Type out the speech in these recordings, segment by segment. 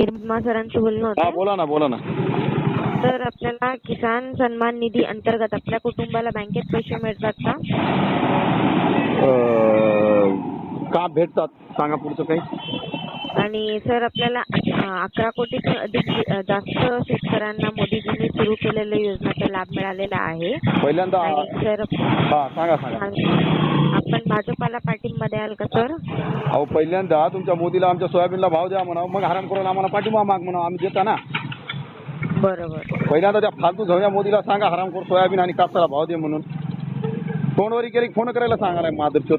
किरमा सरांशी बोलणं हा होतं बोला ना बोला ना. तर आपल्याला किसान सन्मान निधी अंतर्गत आपल्या कुटुंबाला बँकेत पैसे मिळतात का? अं, का भेटतात? सांगा पुढचं काही. आणि सर आपल्याला अकरा कोटीतून अधिक जास्त शेतकऱ्यांना मोदीजींनी सुरू केलेल्या योजनांचा लाभ मिळालेला आहे. पहिल्यांदा आणि सर हा सांगा सांगा. आपण भाजपाला पाठिंबा द्याल का सर? अहो पहिल्यांदा तुमच्या मोदीला आमच्या सोयाबीनला भाव द्या म्हणा मग हराम करून आम्हाला पाठिंबा माग म्हणा आम्ही देता ना. बरोबर. पहिल्यांदा त्या फालतू झवण्या मोदीला सांगा हराम करून सोयाबीन आणि कापसाला भाव दे म्हणून. फोनवरी केली फोन करायला सांगा नाही माधरचोत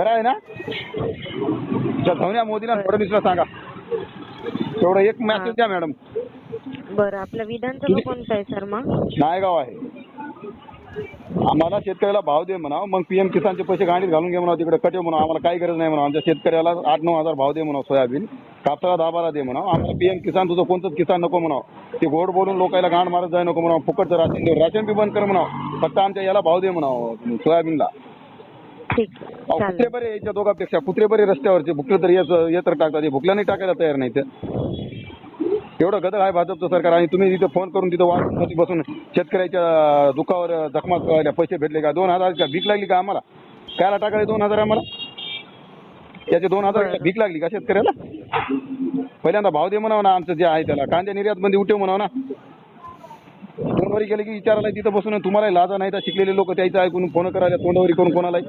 खरं आहे ना? झवण्या मोदीला फडणवीसला सांगा. तेवढं एक मॅसेज द्या मॅडम बरं आपलं विधानसभा कोणतं आहे सर मग? नायगाव आहे. आम्हाला शेतकऱ्याला भाव दे म्हणा मग पीएम किसानचे पैसे गाडीत घालून घे म्हणा तिकडे कटे म्हणा आम्हाला काही गरज नाही म्हणा आमच्या शेतकऱ्याला आठ नऊ हजार भाव दे म्हणा सोयाबीन. कापसाला दहा बारा दे म्हणा आम्हाला पीएम किसान तुझं कोणतंच किसान नको म्हणा ते गोड बोलून लोकांना गांड मारत जाय नको म्हणा फुकटचं राशन दे राशन बी बंद कर म्हणा फक्त आमच्या याला भाव दे म्हणा सोयाबीनला. ठीक. अहो, चालेल. कुत्रे बरे याच्या दोघांपेक्षा. कुत्रे बरे रस्त्यावरचे. भुकले तर येत येत तर टाकतात. हे भुकल्या नाही टाकायला तयार नाही ते. एवढं गदर आहे भाजपचं सरकार आणि तुम्ही तिथं फोन करून तिथं वाट बसून शेतकऱ्याच्या दुखावर जखमा करायला पैसे भेटले का? दोन हजार भीक लागली का आम्हाला? कायला टाकायला दोन हजार आम्हाला? त्याचे दोन हजार बरं. भीक लागली का शेतकऱ्याला? पहिल्यांदा भाव दे म्हणावं ना आमचं जे आहे त्याला. कांद्या निर्यात बंदी उठे म्हणावं ना. फोनवरी गेले की विचारायला तिथं बसून. तुम्हाला लाजा नाही तर शिकलेले लोक त्याचं ऐकून फोन करायला तोंडावरी करून कोणालाही.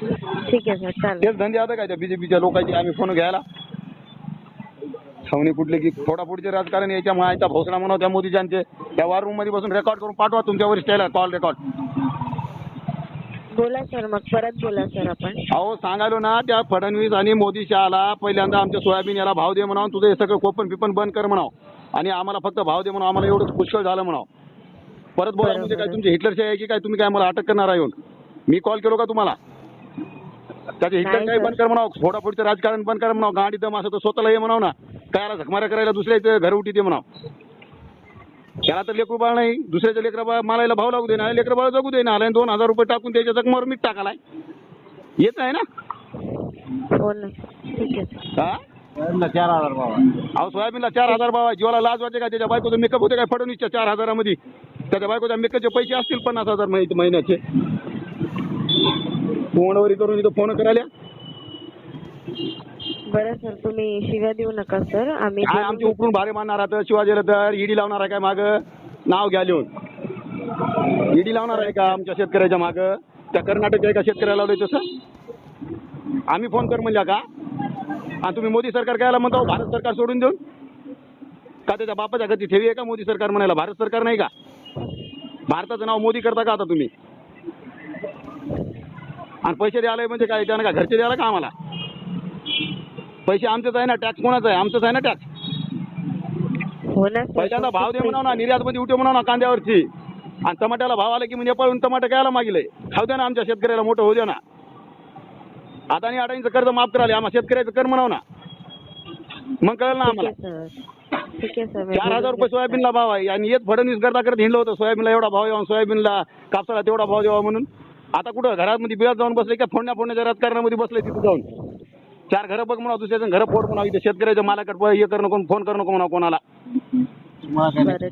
ठीक आहे सर चालेल. तेच धंदे आता काय त्या बीजेपीच्या लोकांचे? आम्ही फोन घ्यायला. छावणी कुठले की फोडाफोडीचे राजकारण याच्या मायाचा भोसडा म्हणा त्या मोदीच्यांचे त्या वार रूममध्ये बसून रेकॉर्ड करून पाठवा तुमच्या वरिष्ठाला कॉल रेकॉर्ड बोला सर मग परत बोला सर आपण. अहो सांगालो ना त्या फडणवीस आणि मोदी शहाला पहिल्यांदा आमच्या सोयाबीन याला भाव दे म्हणावं तुझं हे सगळं कोपन पिपन बंद कर म्हणावं. आणि आम्हाला फक्त भाव दे म्हणावं आम्हाला एवढंच पुष्कळ झालं म्हणावं. परत बोला म्हणजे काय तुमची हिटलरशाही आहे की काय? तुम्ही काय मला अटक करणार आहे येऊन? मी कॉल केलो का तुम्हाला? त्याचे हिटलर नाही काही. बंद कर म्हणावं फोडाफोडीचं राजकारण बंद कर म्हणावं गाडी दम असं तर स्वतःला ये म्हणावं ना. काय झकमाऱ्या करायला दुसऱ्याचं घर उठी ते म्हणावं. त्याला तर लेकरू बाळ नाही दुसऱ्याच्या लेकरा बाळ मालायला भाव लागू दे ना लेकरा बाळ जगू दे ना आला दोन हजार रुपये टाकून त्याच्या जखमावर मीठ टाकालाय. येत आहे ना? हो ठीक आहे. हा? चार हजार बाबा अहो सोयाबीनला चार हजार भाव आहे. जीवाला लाज वाटते का? त्याच्या बायकोचं मेकअप होते काय? फडणवीसच्या चार हजारामध्ये. त्याच्या बायकोच्या मेकअपचे पैसे असतील पन्नास हजार महिने- महिन्याचे. फोनवरी करून इथं फोन करायला? बरं सर तुम्ही शिव्या देऊ नका सर. आम्ही काय आमची उकळून भारे मारणार आता शिवाजीला तर ईडी लावणार आहे काय माग? नाव घ्या लिहून. ईडी लावणार आहे का आमच्या शेतकऱ्याच्या माग? त्या कर्नाटकच्या एका शेतकऱ्याला लावलंय तसं? आम्ही फोन कर म्हणल्या का? आणि तुम्ही मोदी सरकार कायला म्हणता? भारत सरकार सोडून देऊन? का त्याच्या बापाच्या गती ठेवी आहे का मोदी सरकार म्हणायला? भारत सरकार नाही का? भारताचं नाव मोदी करता का आता तुम्ही? आणि पैसे द्यायला म्हणजे काय? त्यानं का घरचे द्यायला का आम्हाला? पैसे आमचेच आहे ना टॅक्स कोणाचा आहे? आमचंच आहे ना टॅक्स हो ना सर पहिल्यांदा भाव दे म्हणाव ना निर्यात मध्ये उठे म्हणाव ना कांद्यावरची आणि टमाट्याला भाव आला की म्हणजे नेपाळून टमाटर घ्यायला मागिले. खाऊ द्या ना आमच्या शेतकऱ्याला मोठं होऊ द्या ना. अदानी अडाणीचं कर्ज माफ कराले आम्हाला शेतकऱ्याचं कर म्हणाव ना. मग कळलं ना ठीक आम्हाला. आहे सर ठीक आहे सर मी चार हजार बोलून रुपये घेते. सोयाबीनला भाव आहे. आणि येत फडणवीस करता करत हिंडलं होतं. सोयाबीनला एवढा भाव यावा सोयाबीनला कापसाला तेवढा भाव द्यावा म्हणून. आता कुठं? घरामध्ये बिळात जाऊन बसले का फोडण्या फोडण्याच्या राजकारणामध्ये बसले तिथे जाऊन? चार घरं बघ म्हणा दुसऱ्याचं घरं फोड म्हणा इथे शेतकऱ्याच्या मालाकडे हे कर नको फोन कर नको म्हणा कोणाला. तुम्हाला.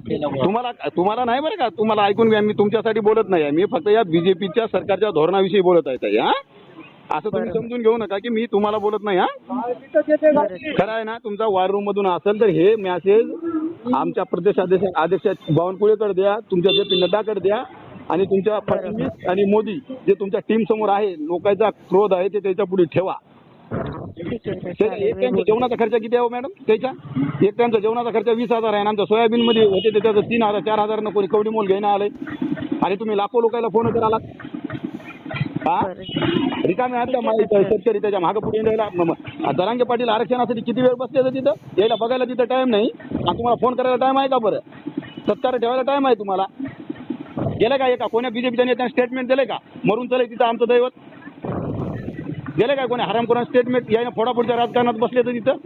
तुम्हाला तुम्हाला नाही बरं का? तुम्हाला ऐकून घ्या मी तुमच्यासाठी बोलत नाही मी फक्त या बीजेपीच्या सरकारच्या धोरणाविषयी बोलत आहे ताई, हा? असं तुम्ही. समजून घेऊ नका की मी तुम्हाला बोलत नाही हा. खरं आहे ना तुमचा वार रूम मधून असेल तर हे मॅसेज आमच्या प्रदेश अध्यक्ष अध्यक्ष बावनकुळेकडे द्या तुमच्या जे पी नड्डाकडे द्या आणि तुमच्या फडणवीस आणि मोदी जे तुमच्या टीम समोर आहे लोकांचा क्रोध आहे ते त्याच्या पुढे ठेवा. ठीक आहे सर ते चालेल एक मी टाइमचा बोलते. जेवणाचा खर्च किती आहे हो मॅडम? त्याच्या? एक टाइमचा जेवणाचा खर्च वीस हजार आहे आमच्या सोयाबीन मध्ये होते ते त्याचं तीन हजार चार हजार कोणी कवडी मोल घेणं आलंय. आणि तुम्ही लाखो लोकांना फोन कराला हा? बरं. रिकामे आहेत का माहिती आहे, शेतकरी त्याच्यामागे पुढे राहिला. दरांगे पाटील आरक्षणासाठी किती वेळ बसले होते तिथं? यायला बघायला तिथं टाइम नाही. आणि तुम्हाला फोन करायला टाइम आहे का बरं? सत्कार ठेवायला टाइम आहे तुम्हाला? गेलं का एका? कोण्या बीजेपीच्या नेत्याने स्टेटमेंट दिलंय का? मरून चले तिथं आमचं दैवत. गेलं काय कोणी? हराम करून स्टेटमेंट यायला फोडाफोडच्या राजकारणात बसले तर तिथं.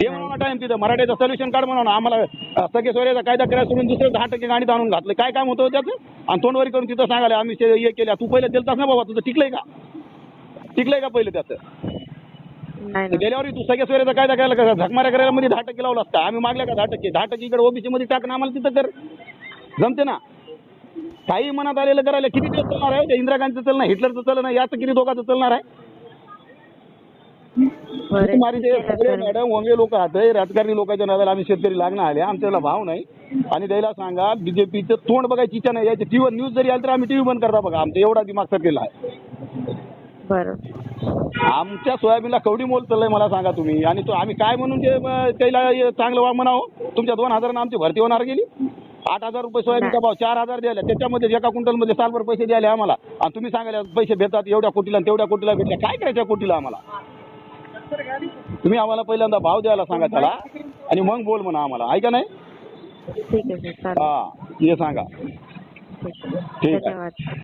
दे म्हणा टाइम तिथं. मराठीचं सोल्युशन काढ म्हणा आम्हाला सगळे सोयऱ्याचा कायदा करायला सोडून दुसरं दहा टक्के गाडीत आणून घातलं. काय काम होतं त्याचं? आणि तोंडवरी करून तिथं सांगायला आम्ही ते हे केल्या तू पहिलं दिलतास ना बाबा तुझं टिकलंय का? टिकलंय का पहिलं त्याचं? तर गेल्यावर तू सगळ्या सोयऱ्याचा कायदा करायला का? झकमाऱ्या करायला मध्ये दहा टक्के लावला असता आम्ही मागल्या का दहा टक्के? दहा टक्के इकडे ओबीसी मध्ये टाकणं आम्हाला तिथं कर. जमते ना? काही मनात आलेलं करायला किती दिवस चालणार आहे? इंदिरा गांधीचं चालणार हिटलरचं चालणार याचं किती दोघांचं चालणार आहे? सगळे मॅडम वंगे लोक आहात राजकारणी लोकांच्या नादाला आम्ही शेतकरी लागणार आले आमच्याला भाव नाही. आणि द्यायला सांगा बीजेपीचं तोंड बघायची इच्छा नाही याची टीव्ही न्यूज जरी आली तर आम्ही टीव्ही बंद करता बघा आमचा एवढा दिमाग सरकेला आहे. आमच्या सोयाबीनला कवडी मोल चाललंय मला सांगा तुम्ही. आणि तो आम्ही काय म्हणून ते त्याला चांगलं म्हणावं तुमच्या दोन हजारानं आमची भरती होणार गेली? आठ हजार रुपये सोयाबीनचा भाव चार हजार द्यायला. त्याच्यामध्ये एका क्विंटलमध्ये सालभर पैसे द्यायला आम्हाला. आणि तुम्ही सांगायला पैसे भेटतात एवढ्या कोटीला आणि तेवढ्या कोटीला भेटल्या काय करायच्या कोटीला आम्हाला? तुम्ही आम्हाला पहिल्यांदा भाव द्यायला सांगा त्याला. आणि मग बोल म्हणा आम्हाला. ऐका नाही? ठीक आहे हा हे सांगा. ठीक आहे.